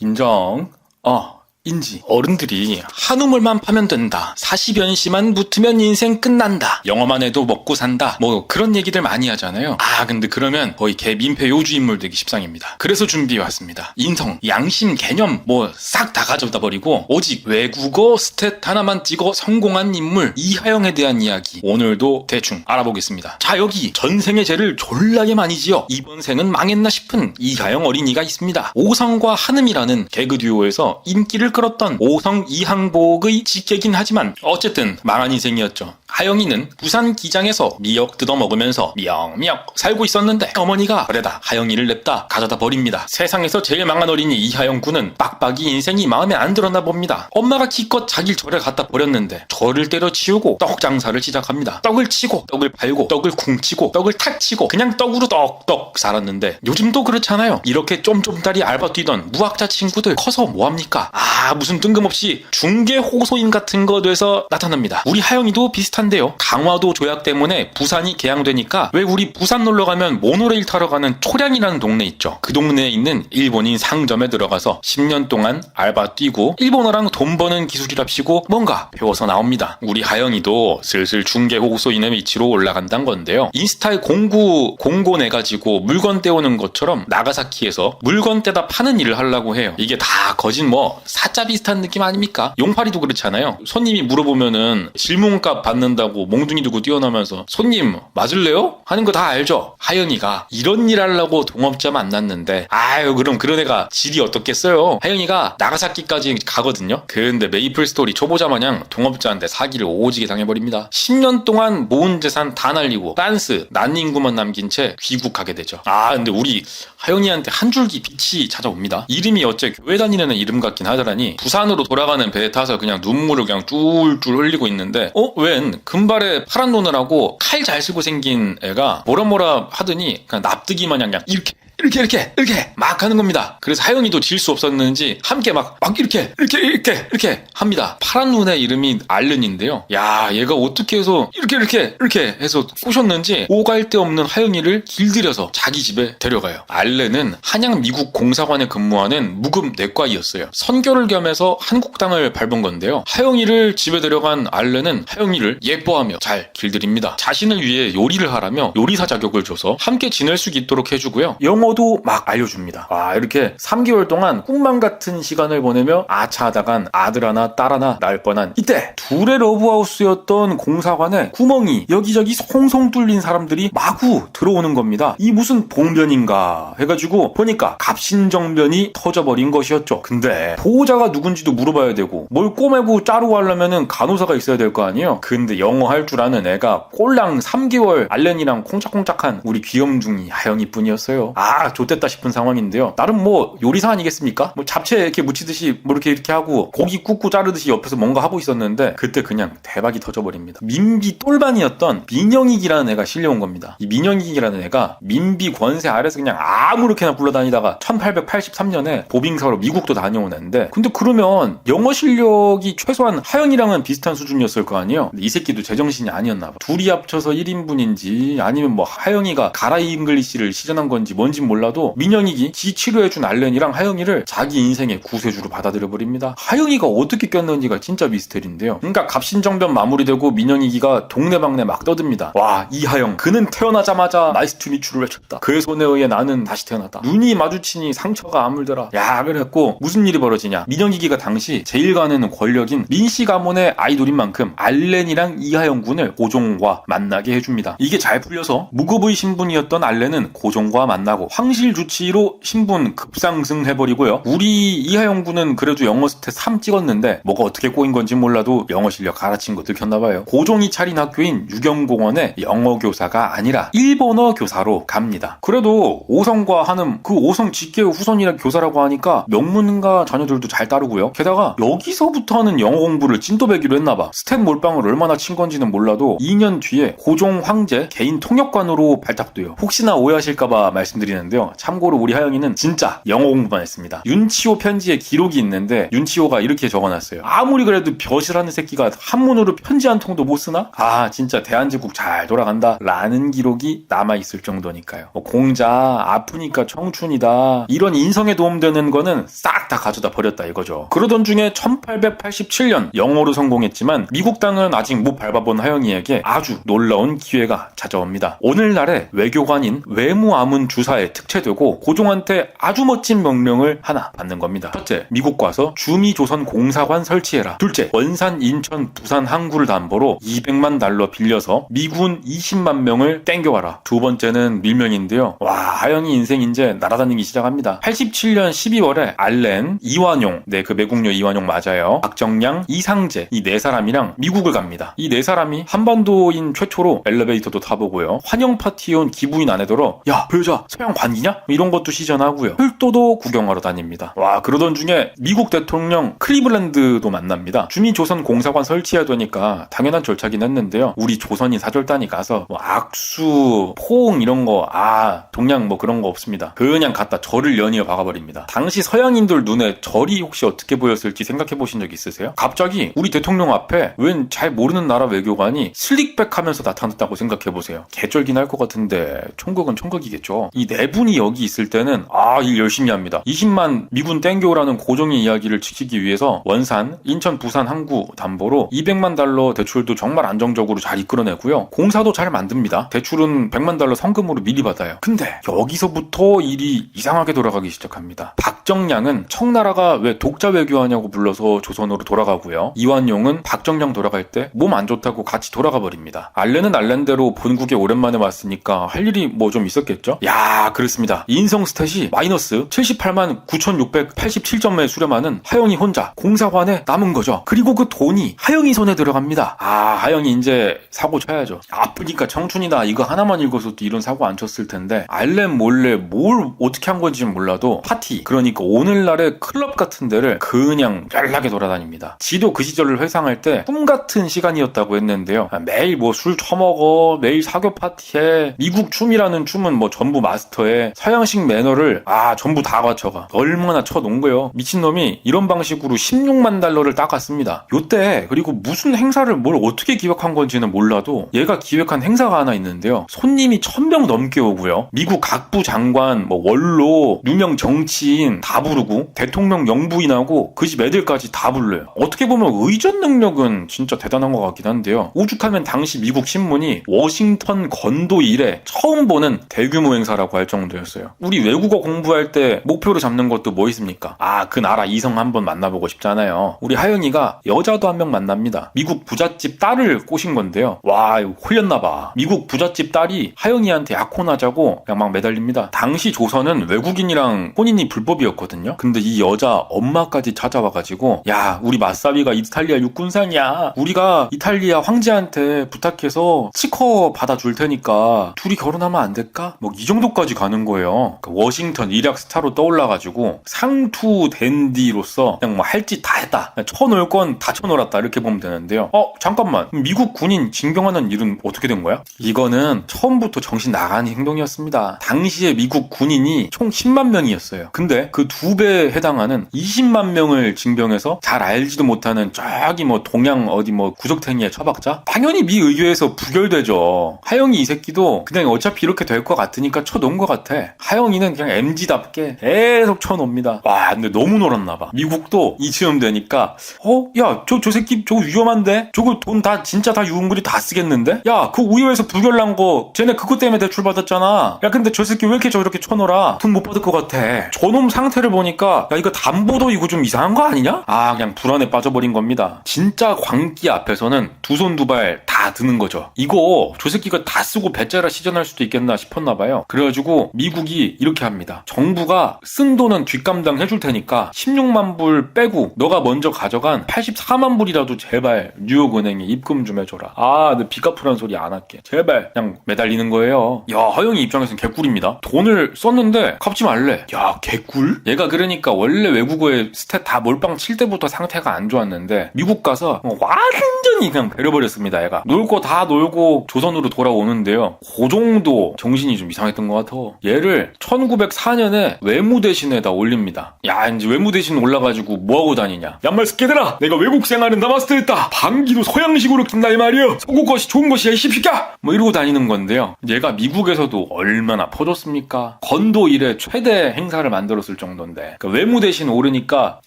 인정. 어, 인지. 어른들이 한우물만 파면 된다. 사시변시만 붙으면 인생 끝난다. 영어만 해도 먹고 산다. 뭐 그런 얘기들 많이 하잖아요. 아, 근데 그러면 거의 개 민폐 요주 인물 되기 십상입니다. 그래서 준비해왔습니다. 인성, 양심, 개념 뭐 싹 다 가져다 버리고 오직 외국어 스탯 하나만 찍어 성공한 인물 이하영에 대한 이야기 오늘도 대충 알아보겠습니다. 자, 여기 전생의 죄를 졸라게 많이 지어 이번 생은 망했나 싶은 이하영 어린이가 있습니다. 오성과 한음이라는 개그 듀오에서 인기를 끌었던 오성 이항복의 직계긴 하지만 어쨌든 망한 인생이었죠. 하영이는 부산 기장에서 미역 뜯어 먹으면서 미역미역 살고 있었는데 어머니가 그래다 하영이를 냅다 가져다 버립니다. 세상에서 제일 망한 어린이 이하영 군은 빡빡이 인생이 마음에 안 들었나 봅니다. 엄마가 기껏 자기를 절에 갖다 버렸는데 저를 때려치우고 떡 장사를 시작합니다. 떡을 치고 떡을 팔고 떡을 쿵치고 떡을 탁 치고 그냥 떡으로 떡떡 살았는데 요즘도 그렇잖아요. 이렇게 쫌쫌다리 알바 뛰던 무학자 친구들 커서 뭐합니까? 아 무슨 뜬금없이 중개 호소인 같은 거 돼서 나타납니다. 우리 하영이도 비슷한 데요. 강화도 조약 때문에 부산이 개항되니까 왜 우리 부산 놀러 가면 모노레일 타러 가는 초량이라는 동네 있죠. 그 동네에 있는 일본인 상점에 들어가서 10년 동안 알바 뛰고 일본어랑 돈 버는 기술이랍시고 뭔가 배워서 나옵니다. 우리 하영이도 슬슬 중개 호소인의 위치로 올라간다는 건데요. 인스타에 공구 공고 내 가지고 물건 떼오는 것처럼 나가사키에서 물건 떼다 파는 일을 하려고 해요. 이게 다 거진 뭐 사자 비슷한 느낌 아닙니까? 용팔이도 그렇잖아요. 손님이 물어보면은 질문값 받는 다고 몽둥이 들고 뛰어나면서 손님 맞을래요? 하는 거 다 알죠? 하영이가 이런 일 하려고 동업자 만났는데 아유 그럼 그런 애가 질이 어떻겠어요? 하영이가 나가사키까지 가거든요. 근데 메이플 스토리 초보자 마냥 동업자한테 사기를 오지게 당해버립니다. 10년 동안 모은 재산 다 날리고 딴스 난인구만 남긴 채 귀국하게 되죠. 아 근데 우리 하영이한테 한 줄기 빛이 찾아옵니다. 이름이 어째 교회 다니는 애 이름 같긴 하더라니 부산으로 돌아가는 배에 타서 그냥 눈물을 그냥 쫄쫄 흘리고 있는데 어? 웬 금발에 파란 눈을 하고 칼 잘 쓰고 생긴 애가 뭐라 뭐라 하더니 그냥 납득이 마냥 그냥 이렇게 이렇게 이렇게 이렇게 막 하는 겁니다. 그래서 하영이도 질 수 없었는지 함께 막 막 이렇게 이렇게 이렇게 이렇게 합니다. 파란 눈의 이름이 알른인데요. 야 얘가 어떻게 해서 이렇게 이렇게 이렇게 해서 꼬셨는지 오갈 데 없는 하영이를 길들여서 자기 집에 데려가요. 알렌은 한양 미국 공사관에 근무하는 무급 내과이었어요. 선교를 겸해서 한국 땅을 밟은 건데요. 하영이를 집에 데려간 알렌은 하영이를 예뻐하며 잘 길들입니다. 자신을 위해 요리를 하라며 요리사 자격을 줘서 함께 지낼 수 있도록 해주고요. 영어 도 막 알려줍니다. 와 이렇게 3개월 동안 꿈만 같은 시간을 보내며 아차하다간 아들 하나 딸 하나 낳을 뻔한 이때 둘의 러브하우스였던 공사관에 구멍이 여기저기 송송 뚫린 사람들이 마구 들어오는 겁니다. 이 무슨 봉변인가 해가지고 보니까 갑신정변이 터져버린 것이었죠. 근데 보호자가 누군지도 물어봐야 되고 뭘 꼬매고 짜르고 하려면은 간호사가 있어야 될 거 아니에요. 근데 영어 할 줄 아는 애가 꼴랑 3개월 알렌이랑 콩짝콩짝한 우리 귀염둥이 하영이 뿐이었어요. 아 좋댔다 싶은 상황인데요. 나름 뭐 요리사 아니겠습니까? 뭐 잡채 이렇게 무치듯이 뭐 이렇게 이렇게 하고 고기 굽고 자르듯이 옆에서 뭔가 하고 있었는데 그때 그냥 대박이 터져버립니다. 민비 똘반이었던 민영익이라는 애가 실려온 겁니다. 이 민영익이라는 애가 민비 권세 아래서 그냥 아무렇게나 굴러다니다가 1883년에 보빙사로 미국도 다녀온 애인데 근데 그러면 영어 실력이 최소한 하영이랑은 비슷한 수준이었을 거 아니에요? 이 새끼도 제정신이 아니었나 봐. 둘이 합쳐서 1인분인지 아니면 뭐 하영이가 가라이 잉글리시를 시전한 건지 뭔진 몰라도 민영익이 지 치료해준 알렌이랑 하영이를 자기 인생의 구세주로 받아들여 버립니다. 하영이가 어떻게 꼈는지가 진짜 미스터리인데요. 그러니까 갑신정변 마무리되고 민영익이가 동네방네 막 떠듭니다. 와 이하영 그는 태어나자마자 나이스 투 미추를 외쳤다. 그의 손에 의해 나는 다시 태어났다. 눈이 마주치니 상처가 아물더라. 야 그랬고 무슨 일이 벌어지냐. 민영익이가 당시 제일 가는 권력인 민씨 가문의 아이돌인 만큼 알렌이랑 이하영 군을 고종과 만나게 해줍니다. 이게 잘 풀려서 무급의 신분이었던 알렌은 고종과 만나고 황실 주치로 신분 급상승해버리고요. 우리 이하영 군은 그래도 영어 스탯 3 찍었는데 뭐가 어떻게 꼬인 건지 몰라도 영어 실력 가르친 거 들켰나봐요. 고종이 차린 학교인 유경공원에 영어 교사가 아니라 일본어 교사로 갑니다. 그래도 오성과 한음 그 오성 직계의 후손이라 교사라고 하니까 명문가 자녀들도 잘 따르고요. 게다가 여기서부터는 영어 공부를 찐또배기로 했나봐. 스텝 몰빵을 얼마나 친 건지는 몰라도 2년 뒤에 고종 황제 개인 통역관으로 발탁돼요. 혹시나 오해하실까봐 말씀드리는데 되는데요. 참고로 우리 하영이는 진짜 영어 공부만 했습니다. 윤치호 편지에 기록이 있는데 윤치호가 이렇게 적어놨어요. 아무리 그래도 벼슬하는 새끼가 한문으로 편지 한 통도 못 쓰나? 아 진짜 대한제국 잘 돌아간다 라는 기록이 남아있을 정도니까요. 뭐 공자 아프니까 청춘이다 이런 인성에 도움되는 거는 싹 다 가져다 버렸다 이거죠. 그러던 중에 1887년 영어로 성공했지만 미국 땅은 아직 못 밟아본 하영이에게 아주 놀라운 기회가 찾아옵니다. 오늘날의 외교관인 외무암은 주사 에 특채되고 고종한테 아주 멋진 명령을 하나 받는 겁니다. 첫째, 미국 가서 주미조선 공사관 설치해라. 둘째, 원산, 인천, 부산 항구를 담보로 200만 달러 빌려서 미군 20만 명을 땡겨와라. 두 번째는 밀면인데요. 와, 하영이 인생 이제 날아다니기 시작합니다. 87년 12월에 알렌, 이완용, 네, 그 매국녀 이완용 맞아요. 박정량, 이상재, 이 네 사람이랑 미국을 갑니다. 이 네 사람이 한반도인 최초로 엘리베이터도 타보고요. 환영 파티에 온 기부인 아내더러 야, 그 여자 서양 관기냐? 이런 것도 시전하고요. 철도도 구경하러 다닙니다. 와, 그러던 중에 미국 대통령 클리블랜드도 만납니다. 주민조선 공사관 설치해야 되니까 당연한 절차긴 했는데요. 우리 조선인 사절단이 가서 뭐 악수, 포옹 이런 거, 아, 동양 뭐 그런 거 없습니다. 그냥 갖다 절을 연이어 박아버립니다. 당시 서양인들 눈에 절이 혹시 어떻게 보였을지 생각해 보신 적 있으세요? 갑자기 우리 대통령 앞에 웬 잘 모르는 나라 외교관이 슬릭백 하면서 나타났다고 생각해 보세요. 개쩔긴 할 것 같은데 총각은 총각이겠죠. 이 네 분이 여기 있을 때는 아, 일 열심히 합니다. 20만 미군 땡겨오라는 고종의 이야기를 지키기 위해서 원산, 인천, 부산 항구 담보로 200만 달러 대출도 정말 안정적으로 잘 이끌어내고요. 공사도 잘 만듭니다. 대출은 100만 달러 성금으로 미리 받아요. 근데 여기서부터 일이 이상하게 돌아가기 시작합니다. 박정량은 청나라가 왜 독자 외교하냐고 불러서 조선으로 돌아가고요. 이완용은 박정량 돌아갈 때 몸 안 좋다고 같이 돌아가 버립니다. 알렌은 알렌대로 본국에 오랜만에 왔으니까 할 일이 뭐 좀 있었겠죠? 야, 그렇습니다. 인성 스탯이 마이너스 78만 9,687점에 수렴하는 하영이 혼자 공사관에 남은 거죠. 그리고 그 돈이 하영이 손에 들어갑니다. 아, 하영이 이제 사고 쳐야죠. 아프니까 청춘이다. 이거 하나만 읽어서도 이런 사고 안 쳤을 텐데 알렌 몰래 뭘 어떻게 한 건지는 몰라도 파티 그러니까 오늘날의 클럽 같은 데를 그냥 연락에 돌아다닙니다. 지도 그 시절을 회상할 때 꿈 같은 시간이었다고 했는데요. 아, 매일 뭐 술 처먹어 매일 사교 파티에 미국 춤이라는 춤은 뭐 전부 마스터에 서양식 매너를 아 전부 다 갖춰가 얼마나 쳐놓은 거예요. 미친놈이 이런 방식으로 16만 달러를 닦았습니다. 요때 그리고 무슨 행사를 뭘 어떻게 기획한 건지는 몰라도 얘가 기획한 행사가 하나 있는데요. 손님이 1000명 넘게 오고요. 미국 각부 장관, 뭐 원로, 유명 정치인 다 부르고 대통령 영부인하고 그 집 애들까지 다 불러요. 어떻게 보면 의전 능력은 진짜 대단한 것 같긴 한데요. 오죽하면 당시 미국 신문이 워싱턴 건도 이래 처음 보는 대규모 행사라고 할 정도 였어요. 우리 외국어 공부할 때 목표로 잡는 것도 뭐 있습니까? 아, 그 나라 이성 한번 만나보고 싶잖아요. 우리 하영이가 여자도 한 명 만납니다. 미국 부잣집 딸을 꼬신 건데요. 와, 홀렸나봐. 미국 부잣집 딸이 하영이한테 약혼하자고 그냥 막 매달립니다. 당시 조선은 외국인이랑 혼인이 불법이었거든요. 근데 이 여자 엄마까지 찾아와가지고 야, 우리 마사비가 이탈리아 육군상이야. 우리가 이탈리아 황제한테 부탁해서 치커 받아줄 테니까 둘이 결혼하면 안 될까? 뭐 이 정도까지 가는 거예요. 그 워싱턴 일약 스타로 떠올라가지고 상투 댄디로서 그냥 뭐 할 짓 다 했다. 쳐놓을 건 다 쳐놓았다. 이렇게 보면 되는데요. 어, 잠깐만. 미국 군인 징병하는 일은 어떻게 된 거야? 이거는 처음부터 정신 나간 행동이었습니다. 당시에 미국 군인이 총 10만 명이었어요. 근데 그 두 배에 해당하는 20만 명을 징병해서 잘 알지도 못하는 저기 뭐 동양 어디 뭐 구석탱이의 처박자? 당연히 미 의회에서 부결되죠. 하영이 이 새끼도 그냥 어차피 이렇게 될 것 같으니까 쳐놓은 것 같아. 하영이는 그냥 MG답게 계속 쳐놓습니다. 와, 근데 너무 놀았나봐. 미국도 이쯤 되니까, 어? 야, 저, 저 새끼 저거 위험한데? 저거 돈 다, 진짜 다 유흥물이 다 쓰겠는데? 야, 그 의회에서 부결난 거, 쟤네 그것 때문에 대출받았잖아. 야, 근데 저 새끼 왜 이렇게 저렇게 쳐놓아? 돈 못 받을 것 같아. 저놈 상태를 보니까, 야, 이거 담보도 이거 좀 이상한 거 아니냐? 아, 그냥 불안에 빠져버린 겁니다. 진짜 광기 앞에서는 두 손 두 발 다 드는 거죠. 이거 저 새끼가 다 쓰고 배째라 시전할 수도 있겠나 싶었나 봐요. 그래가지고 미국이 이렇게 합니다. 정부가 쓴 돈은 뒷감당 해줄 테니까 16만 불 빼고 너가 먼저 가져간 84만 불이라도 제발 뉴욕은행에 입금 좀 해줘라. 아, 내 빚갚으라는 소리 안 할게. 제발 그냥 매달리는 거예요. 야, 하영이 입장에서는 개꿀입니다. 돈을 썼는데 갚지 말래. 야, 개꿀? 얘가 그러니까 원래 외국어에 스탯 다 몰빵 칠 때부터 상태가 안 좋았는데 미국 가서 뭐 완전히 그냥 배려버렸습니다. 얘가 놀 거 다 놀고 조선으로 돌아오는데요. 그 정도 정신이 좀 이상했던 것 같아. 있어요. 얘를 1904년에 외무 대신에다 올립니다. 야, 이제 외무 대신 올라가지고 뭐하고 다니냐. 양말 스케들아! 내가 외국 생활은 다 마스터했다! 방귀도 서양식으로 낀다 이 말이야! 속국 것이 좋은 것이야 이 씹새끼야! 뭐 이러고 다니는 건데요. 얘가 미국에서도 얼마나 퍼졌습니까? 건도 이래 최대 행사를 만들었을 정도인데 그 외무 대신 오르니까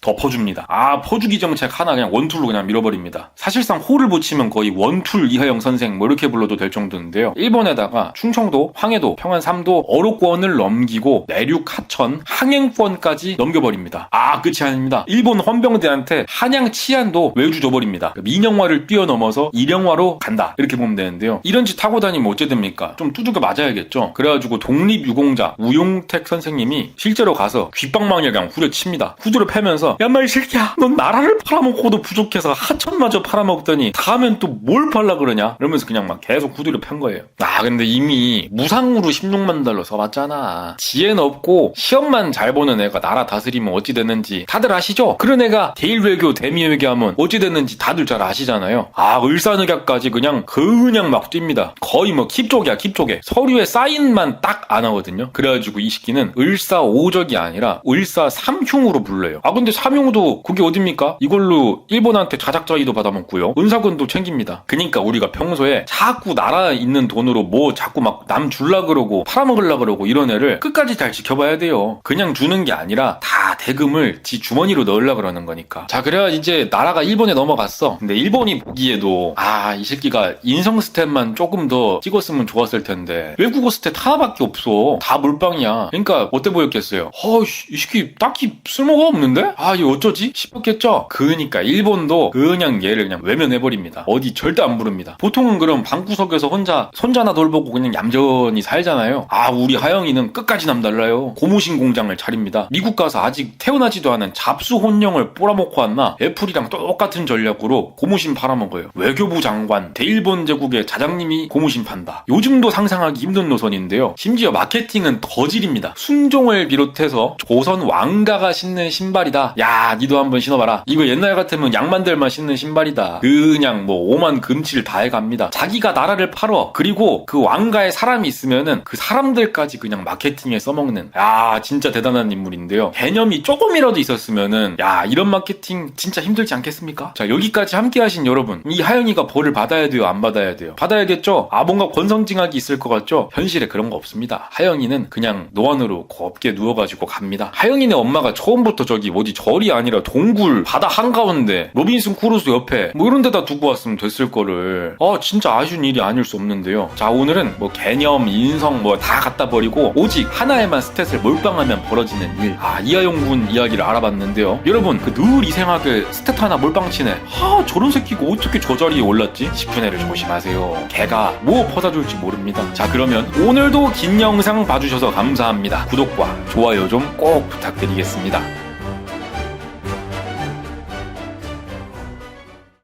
더 퍼줍니다. 아 퍼주기 정책 하나 그냥 원툴로 그냥 밀어버립니다. 사실상 호를 붙이면 거의 원툴 이하영 선생 뭐 이렇게 불러도 될 정도인데요. 일본에다가 충청도, 황해도, 평안 3도 어로권을 넘기고 내륙 하천, 항행권까지 넘겨버립니다. 아 끝이 아닙니다. 일본 헌병대한테 한양 치안도 외주 줘버립니다. 그 민영화를 뛰어넘어서 일영화로 간다 이렇게 보면 되는데요. 이런 짓 하고 다니면 어째 됩니까? 좀 두들겨 맞아야겠죠. 그래가지고 독립유공자 우용택 선생님이 실제로 가서 귓방망이를 그냥 후려칩니다. 후드를 패면서 야말 새끼야 넌 나라를 팔아먹고도 부족해서 하천마저 팔아먹더니 다음엔 또 뭘 팔라 그 러냐 이러면서 그냥 막 계속 후드를 팬 거예요. 아 근데 이미 무상으로 16만 달러 써봤잖아. 지혜는 없고 시험만 잘 보는 애가 나라 다스리면 어찌 됐는지 다들 아시죠? 그런 애가 대일 외교 대미 외교 하면 어찌 됐는지 다들 잘 아시잖아요. 아 을사늑약까지 그냥 그냥 막 뜁니다. 거의 뭐 킵쪽이야 킵쪽에 서류에 사인만 딱 안 하거든요. 그래가지고 이 시기는 을사오적이 아니라 을사삼흉으로 불러요. 아 근데 삼흉도 그게 어딥니까? 이걸로 일본한테 자작자위도 받아먹고요. 은사군도 챙깁니다. 그니까 우리 가 평소에 자꾸 나라 있는 돈으로 뭐 자꾸 막 남 줄라 그러고 팔아먹으려 그러고 이런 애를 끝까지 잘 지켜봐야 돼요. 그냥 주는 게 아니라 다 대금을 지 주머니로 넣으려 그러는 거니까. 자 그래야 이제 나라가 일본에 넘어갔어. 근데 일본이 보기에도 아 이 새끼가 인성 스탯만 조금 더 찍었으면 좋았을 텐데 외국어 스탯 하나밖에 없어. 다 물방이야. 그러니까 어때 보였겠어요? 어이 이 새끼 딱히 쓸모가 없는데? 아 이거 어쩌지? 싶었겠죠? 그러니까 일본도 그냥 얘를 그냥 외면해버립니다. 어디 절대 안 부릅니다. 보통은 그럼 방구석에서 혼자 손자나 돌보고 그냥 얌전히 살잖아요. 아 우리 하영이는 끝까지 남달라요. 고무신 공장을 차립니다. 미국 가서 아직 태어나지도 않은 잡수 혼령을 뿌라먹고 왔나 애플이랑 똑같은 전략으로 고무신 팔아먹어요. 외교부 장관, 대일본 제국의 자장님이 고무신 판다. 요즘도 상상하기 힘든 노선인데요. 심지어 마케팅은 거질입니다. 순종을 비롯해서 조선 왕가가 신는 신발이다. 야, 니도 한번 신어봐라. 이거 옛날 같으면 양만들만 신는 신발이다. 그냥 뭐 오만 금치를 다 해갑니다. 자기가 나라를 팔어. 그리고 그 왕가에 사람이 있으면은 그 사람들까지 그냥 마케팅에 써먹는. 야, 진짜 대단한 인물인데요. 개념이 조금이라도 있었으면은 야, 이런 마케팅 진짜 힘들지 않겠습니까? 자, 여기까지 함께 하신 여러분. 이 하영이가 벌을 받아야 돼요? 안 받아야 돼요? 받아야겠죠? 아, 뭔가 권성징악이 있을 것 같죠? 현실에 그런 거 없습니다. 하영이는 그냥 노안으로 곱게 누워가지고 갑니다. 하영이네 엄마가 처음부터 저기 어디 절이 아니라 동굴 바다 한가운데 로빈슨 크루소 옆에 뭐 이런 데다 두고 왔으면 됐을 거를 아 진짜 아쉬운 일이 아닐 수 없는데요. 자 오늘은 뭐 개념, 인성 뭐 다 갖다 버리고 오직 하나에만 스탯을 몰빵하면 벌어지는 일. 아 이하용 군 이야기를 알아봤는데요. 여러분 그 늘 이생하게 스탯 하나 몰빵치네. 아 저런 새끼가 어떻게 저 자리에 올랐지? 싶은 애를 조심하세요. 걔가 뭐 퍼다 줄지 모릅니다. 자 그러면 오늘도 긴 영상 봐주셔서 감사합니다. 구독과 좋아요 좀 꼭 부탁드리겠습니다.